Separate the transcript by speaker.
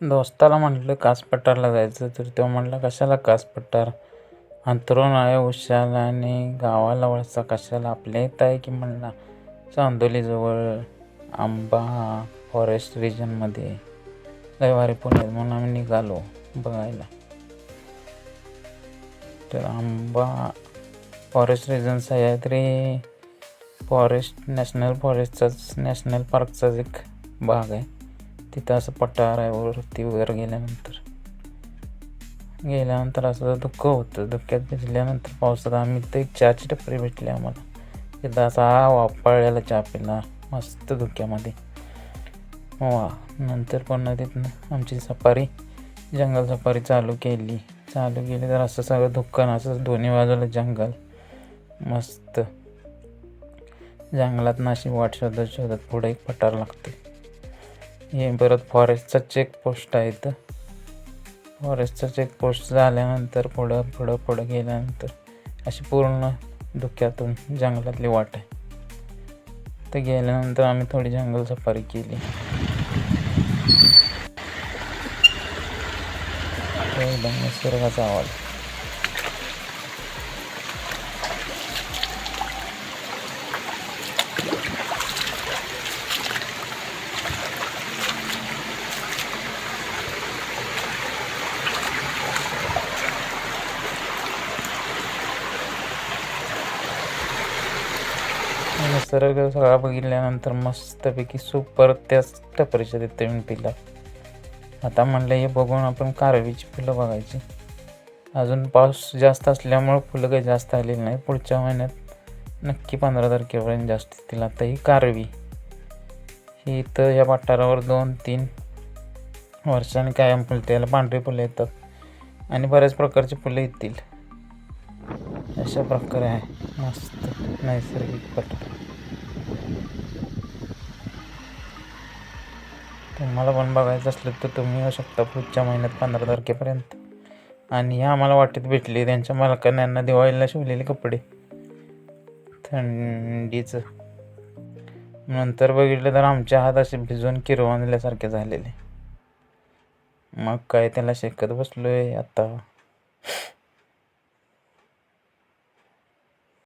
Speaker 1: दोस्ताला म्हटलं कास पठारला जायचं. तर तो म्हटला कशाला कास पठार अंथरूण आहे उशाला आणि गावाला वळसा कशाला? आपल्या इथं आहे की? म्हणला चांदोलीजवळ आंबा फॉरेस्ट रिजनमध्ये रविवारी पुण्यात म्हणून आम्ही निघालो बघायला. तर Amba forest region Sahyadri forest national फॉरेस्टचाच national पार्कचाच एक भाग आहे. तिथं असं पठार आहे वरती वगैरे गेल्यानंतर. गेल्यानंतर असं धुकं होतं. धुक्यात भिजल्यानंतर पावसात आम्ही ते एक चहाची टपरी भेटली आम्हाला. तिथं असा वापरलेला चहा पिला मस्त धुक्यामध्ये वा नंतर पुन्हा तिथनं आमची सफारी जंगल सफारी चालू केली. चालू केली तर असं सगळं धुक्कन असं दोन्ही बाजूला जंगल. मस्त. जंगलात नाशी वाट शोधत शोधत पुढे एक पठार लागते हे परत फॉरेस्टचा चेक पोस्ट आहे इथं फॉरेस्टचा चेक पोस्ट झाल्यानंतर पुढं पुढं पुढं गेल्यानंतर अशी पूर्ण धुक्यातून जंगलातली वाट आहे. तर गेल्यानंतर आम्ही थोडी जंगल सफारी केली. एकदम निसर्गाचा आवाज. निसर्ग सगळा बघितल्यानंतर मस्तपैकी सुपर त्याच टपरीच्या तिथे येऊन पिला आता म्हणलं हे बघून आपण कारवीची फुलं बघायची. अजून पाऊस जास्त असल्यामुळं फुलं काही जास्त आलेली नाही पुढच्या महिन्यात नक्की पंधरा तारखेपर्यंत जास्त येतील. आता ही कारवी. ही इथं या पठारावर दोन तीन वर्षाने कायम फुलते. याला पांढरी फुलं येतात. आणि बऱ्याच प्रकारची फुलं येतील. अशा प्रकारे आहे. मस्त नैसर्गिक पठार तुम्हाला पण बघायचं असलं तर तुम्ही येऊ शकता पुढच्या महिन्यात पंधरा तारखेपर्यंत. आणि ह्या आम्हाला वाटेत भेटले त्यांच्या मालकाने यांना दिवाळीला शिवलेले कपडे. थंडीचं. नंतर बघितलं तर आमच्या हात असे भिजून किरवणल्यासारखे झालेले. मग काय त्याला शेकत बसलोय आता.